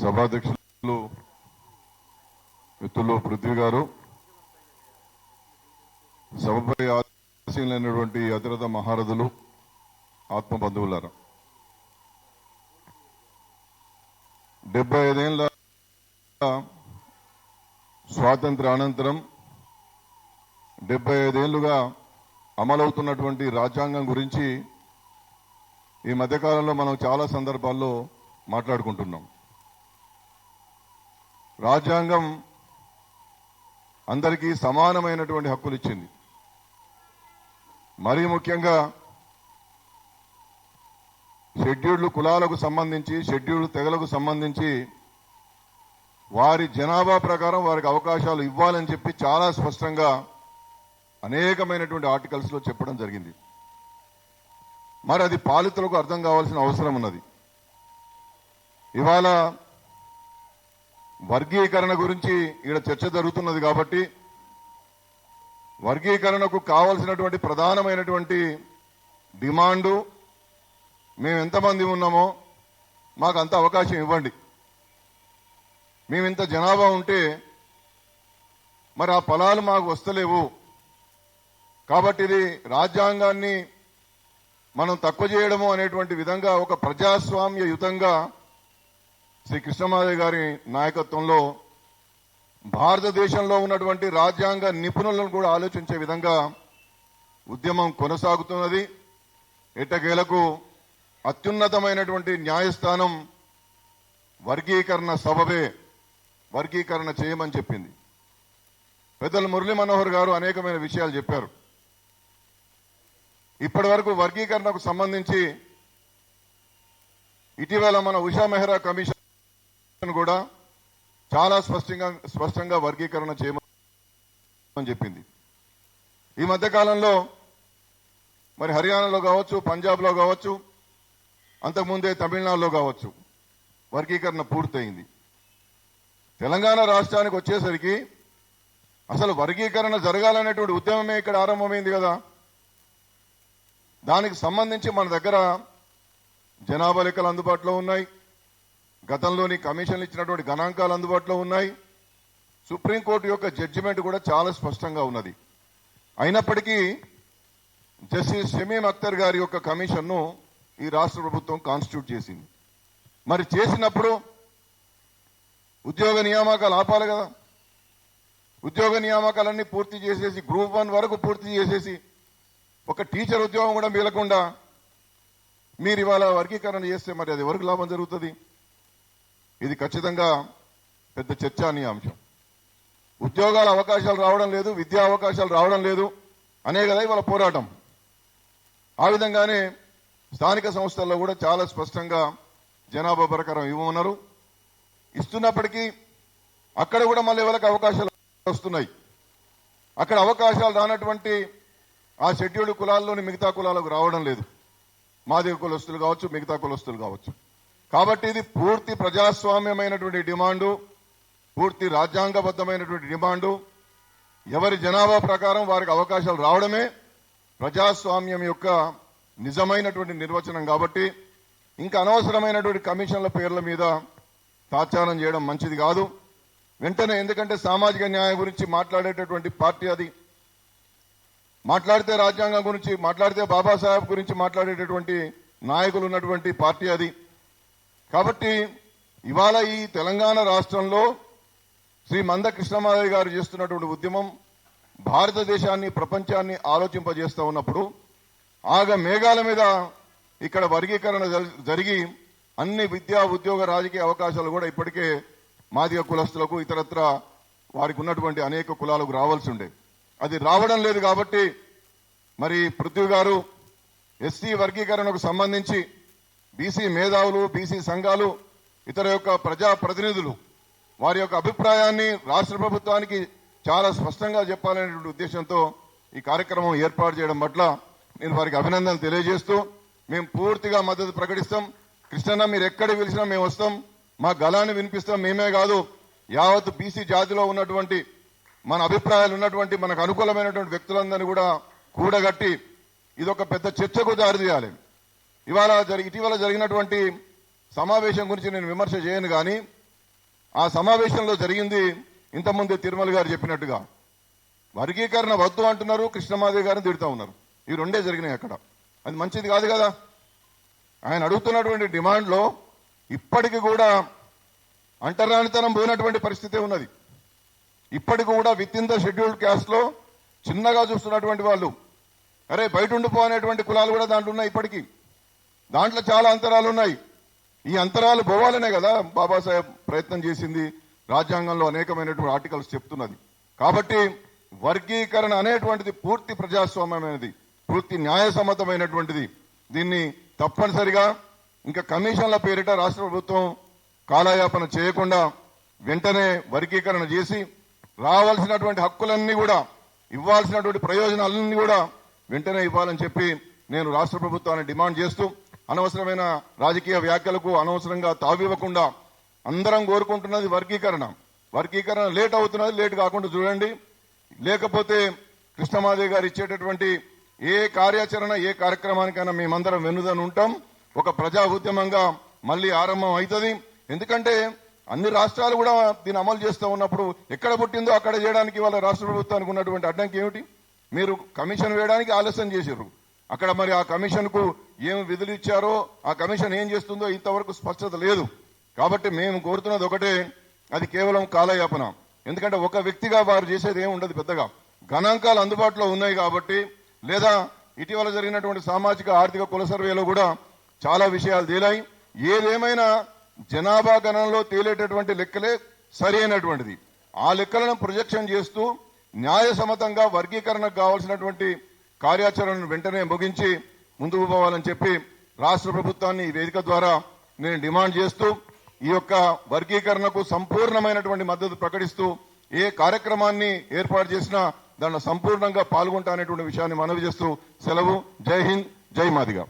సభాధ్యక్షులు మిత్రులు పృథ్వీ గారు సభపై ఆశీలైనటువంటి అతిరథ మహారథులు ఆత్మ బంధువులారా. డెబ్బై ఐదేళ్ళ స్వాతంత్ర అనంతరం డెబ్బై ఐదేళ్ళుగా అమలవుతున్నటువంటి రాజ్యాంగం గురించి ఈ మధ్యకాలంలో మనం చాలా సందర్భాల్లో మాట్లాడుకుంటున్నాం. రాజ్యాంగం అందరికీ సమానమైనటువంటి హక్కులు ఇచ్చింది. మరీ ముఖ్యంగా షెడ్యూల్డ్ కులాలకు సంబంధించి షెడ్యూల్డ్ తెగలకు సంబంధించి వారి జనాభా ప్రకారం వారికి అవకాశాలు ఇవ్వాలని చెప్పి చాలా స్పష్టంగా అనేకమైనటువంటి ఆర్టికల్స్లో చెప్పడం జరిగింది. మరి అది పాలితులకు అర్థం కావాల్సిన అవసరం ఉన్నది. ఇవాళ వర్గీకరణ గురించి ఇక్కడ చర్చ జరుగుతున్నది కాబట్టి వర్గీకరణకు కావలసినటువంటి ప్రధానమైనటువంటి డిమాండు మేము ఎంతమంది ఉన్నామో మాకు అంత అవకాశం ఇవ్వండి. మేము ఇంత జనాభా ఉంటే మరి ఆ ఫలాలు మాకు వస్తలేవు. కాబట్టి ఇది రాజ్యాంగాన్ని మనం తక్కువ చేయడము అనేటువంటి విధంగా ఒక ప్రజాస్వామ్యయుతంగా శ్రీ కృష్ణమాదేవి గారి నాయకత్వంలో భారతదేశంలో ఉన్నటువంటి రాజ్యాంగ నిపుణులను కూడా ఆలోచించే విధంగా ఉద్యమం కొనసాగుతున్నది. ఎట్టకేలకు అత్యున్నతమైనటువంటి న్యాయస్థానం వర్గీకరణ సభవే వర్గీకరణ చేయమని చెప్పింది. పెద్దలు మురళీ మనోహర్ గారు అనేకమైన విషయాలు చెప్పారు. ఇప్పటి వరకు వర్గీకరణకు సంబంధించి ఇటీవల మన ఉషా మెహ్రా కమిషన్ కూడా చాలా స్పష్టంగా స్పష్టంగా వర్గీకరణ చేయమని చెప్పింది. ఈ మధ్య కాలంలో మరి హర్యానాలో కావచ్చు పంజాబ్లో కావచ్చు అంతకుముందే తమిళనాడులో కావచ్చు వర్గీకరణ పూర్తయింది. తెలంగాణ రాష్ట్రానికి వచ్చేసరికి అసలు వర్గీకరణ జరగాలనేటువంటి ఉద్యమమే ఇక్కడ ఆరంభమైంది కదా. దానికి సంబంధించి మన దగ్గర జనాభా లెక్కలు అందుబాటులో ఉన్నాయి. గతంలోని కమిషన్లు ఇచ్చినటువంటి గణాంకాలు అందుబాటులో ఉన్నాయి. సుప్రీంకోర్టు యొక్క జడ్జిమెంట్ కూడా చాలా స్పష్టంగా ఉన్నది. అయినప్పటికీ జస్టిస్ షమీం అఖ్తర్ గారి యొక్క కమిషన్ను ఈ రాష్ట్ర ప్రభుత్వం కాన్స్టిట్యూట్ చేసింది. మరి చేసినప్పుడు ఉద్యోగ నియామకాలు ఆపాలి కదా. ఉద్యోగ నియామకాలన్నీ పూర్తి చేసేసి గ్రూప్ వన్ వరకు పూర్తి చేసేసి ఒక టీచర్ ఉద్యోగం కూడా మిగలకుండా మీరు ఇవాళ వర్గీకరణ చేస్తే మరి అది ఎవరికి లాభం జరుగుతుంది? ఇది ఖచ్చితంగా పెద్ద చర్చానీయాంశం. ఉద్యోగాల అవకాశాలు రావడం లేదు విద్యా అవకాశాలు రావడం లేదు అనే కదా ఇవాళ పోరాటం. ఆ విధంగానే స్థానిక సంస్థల్లో కూడా చాలా స్పష్టంగా జనాభా ప్రకారం ఇవ్వమన్నారు. ఇస్తున్నప్పటికీ అక్కడ కూడా మళ్ళీ ఎవరికి అవకాశాలు వస్తున్నాయి. అక్కడ అవకాశాలు రానటువంటి ఆ షెడ్యూల్డ్ కులాల్లోని మిగతా కులాలకు రావడం లేదు. మాదిగ కులస్తులు కావచ్చు మిగతా కులస్తులు కావచ్చు. కాబట్టి ఇది పూర్తి ప్రజాస్వామ్యమైనటువంటి డిమాండు పూర్తి రాజ్యాంగబద్ధమైనటువంటి డిమాండు. ఎవరి జనాభా ప్రకారం వారికి అవకాశాలు రావడమే ప్రజాస్వామ్యం యొక్క నిజమైనటువంటి నిర్వచనం కాబట్టి ఇంకా అనవసరమైనటువంటి కమిషన్ల పేర్ల మీద తాత్సారం చేయడం మంచిది కాదు. వెంటనే ఎందుకంటే సామాజిక న్యాయం గురించి మాట్లాడేటటువంటి పార్టీ అది. మాట్లాడితే రాజ్యాంగం గురించి మాట్లాడితే బాబాసాహెబ్ గురించి మాట్లాడేటటువంటి నాయకులు ఉన్నటువంటి పార్టీ అది. కాబట్టి ఇవాళ ఈ తెలంగాణ రాష్ట్రంలో శ్రీ మంద కృష్ణమాదయ్య గారు చేస్తున్నటువంటి ఉద్యమం భారతదేశాన్ని ప్రపంచాన్ని ఆలోచింపజేస్తూ ఉన్నప్పుడు ఆగ మేఘాల మీద ఇక్కడ వర్గీకరణ జరిగి అన్ని విద్యా ఉద్యోగ రాజకీయ అవకాశాలు కూడా ఇప్పటికే మాదిగ కులస్తులకు ఇతరత్ర వారికి ఉన్నటువంటి అనేక కులాలకు రావాల్సి ఉండే. అది రావడం లేదు కాబట్టి మరి పృథ్వీ గారు ఎస్సీ వర్గీకరణకు సంబంధించి బీసీ మేధావులు బీసీ సంఘాలు ఇతర యొక్క ప్రజా ప్రతినిధులు వారి యొక్క అభిప్రాయాన్ని రాష్ట్ర ప్రభుత్వానికి చాలా స్పష్టంగా చెప్పాలనేటువంటి ఉద్దేశంతో ఈ కార్యక్రమం ఏర్పాటు చేయడం పట్ల నేను వారికి అభినందనలు తెలియజేస్తూ మేము పూర్తిగా మద్దతు ప్రకటిస్తాం. కృష్ణన్న మీరు ఎక్కడ పిలిచినా మేము వస్తాం. మా గలాన్ని వినిపిస్తాం. మేమే కాదు యావత్ బీసీ జాతిలో ఉన్నటువంటి మన అభిప్రాయాలు ఉన్నటువంటి మనకు అనుకూలమైనటువంటి వ్యక్తులందరినీ కూడా కూడగట్టి ఇది ఒక పెద్ద చర్చకు దారి తీయాలి ఇవాళ జరిగి ఇటీవల జరిగినటువంటి సమావేశం గురించి నేను విమర్శ చేయను కానీ ఆ సమావేశంలో జరిగింది ఇంతకుముందే తిరుమల గారు చెప్పినట్టుగా. వర్గీకరణ వద్దు అంటున్నారు కృష్ణమాదేవి గారిని తిడుతూ ఉన్నారు. ఈ రెండే జరిగినాయి అక్కడ. అది మంచిది కాదు కదా? ఆయన అడుగుతున్నటువంటి డిమాండ్లో ఇప్పటికి కూడా అంటరానితనం పోయినటువంటి పరిస్థితి ఉన్నది. ఇప్పటికి కూడా విత్ ఇన్ ద షెడ్యూల్డ్ క్యాస్ట్లో చిన్నగా చూస్తున్నటువంటి వాళ్ళు అరే బయట ఉండిపో అనేటువంటి కులాలు కూడా దాంట్లో ఉన్నాయి ఇప్పటికీ. దాంట్లో చాలా అంతరాలు ఉన్నాయి. ఈ అంతరాలు పోవాలనే కదా బాబాసాహెబ్ ప్రయత్నం చేసింది. రాజ్యాంగంలో అనేకమైనటువంటి ఆర్టికల్స్ చెప్తున్నది. కాబట్టి వర్గీకరణ అనేటువంటిది పూర్తి ప్రజాస్వామ్యమైనది పూర్తి న్యాయసమ్మతమైనటువంటిది. దీన్ని తప్పనిసరిగా ఇంకా కమిషన్ల పేరిట రాష్ట్ర ప్రభుత్వం కాలయాపన చేయకుండా వెంటనే వర్గీకరణ చేసి రావాల్సినటువంటి హక్కులన్నీ కూడా ఇవ్వాల్సినటువంటి ప్రయోజనాలన్నీ కూడా వెంటనే ఇవ్వాలని చెప్పి నేను రాష్ట్ర ప్రభుత్వాన్ని డిమాండ్ చేస్తూ అనవసరమైన రాజకీయ వ్యాఖ్యలకు అనవసరంగా తావివ్వకుండా అందరం కోరుకుంటున్నది వర్గీకరణ. వర్గీకరణ లేట్ అవుతున్నది లేట్ కాకుండా చూడండి. లేకపోతే కృష్ణమాదేవి గారు ఇచ్చేటటువంటి ఏ కార్యాచరణ ఏ కార్యక్రమానికైనా మేమందరం వెన్నుదని ఉంటాం. ఒక ప్రజా ఉద్యమంగా మళ్ళీ ఆరంభం అవుతుంది. ఎందుకంటే అన్ని రాష్ట్రాలు కూడా దీన్ని అమలు చేస్తూ ఉన్నప్పుడు ఎక్కడ పుట్టిందో అక్కడ చేయడానికి వాళ్ళ రాష్ట్ర ప్రభుత్వానికి ఉన్నటువంటి అడ్డంకి ఏమిటి? మీరు కమిషన్ వేయడానికి ఆలస్యం చేసారు అక్కడ మరి ఆ కమిషన్కు ఏం విధులు ఇచ్చారో ఆ కమిషన్ ఏం చేస్తుందో ఇంతవరకు స్పష్టత లేదు. కాబట్టి మేము కోరుతున్నది ఒకటే అది కేవలం కాలయాపన. ఎందుకంటే ఒక వ్యక్తిగా వారు చేసేది ఏమి ఉండదు పెద్దగా. గణాంకాలు అందుబాటులో ఉన్నాయి కాబట్టి లేదా ఇటీవల జరిగినటువంటి సామాజిక ఆర్థిక కుల సర్వేలో కూడా చాలా విషయాలు తేలాయి. ఏదేమైనా జనాభా గణనలో తేలేటటువంటి లెక్కలే సరి ఆ లెక్కలను ప్రొజెక్షన్ చేస్తూ న్యాయసమ్మతంగా వర్గీకరణకు కావాల్సినటువంటి కార్యాచరణను వెంటనే ముగించి ముందుకు పోవాలని చెప్పి రాష్ట్ర ప్రభుత్వాన్ని ఈ వేదిక ద్వారా నేను డిమాండ్ చేస్తూ ఈ యొక్క వర్గీకరణకు సంపూర్ణమైనటువంటి మద్దతు ప్రకటిస్తూ ఏ కార్యక్రమాన్ని ఏర్పాటు చేసినా దాంట్లో సంపూర్ణంగా పాల్గొంటా అనేటువంటి విషయాన్ని మనవి చేస్తూ సెలవు. జై హింద్ జై మాదిగా.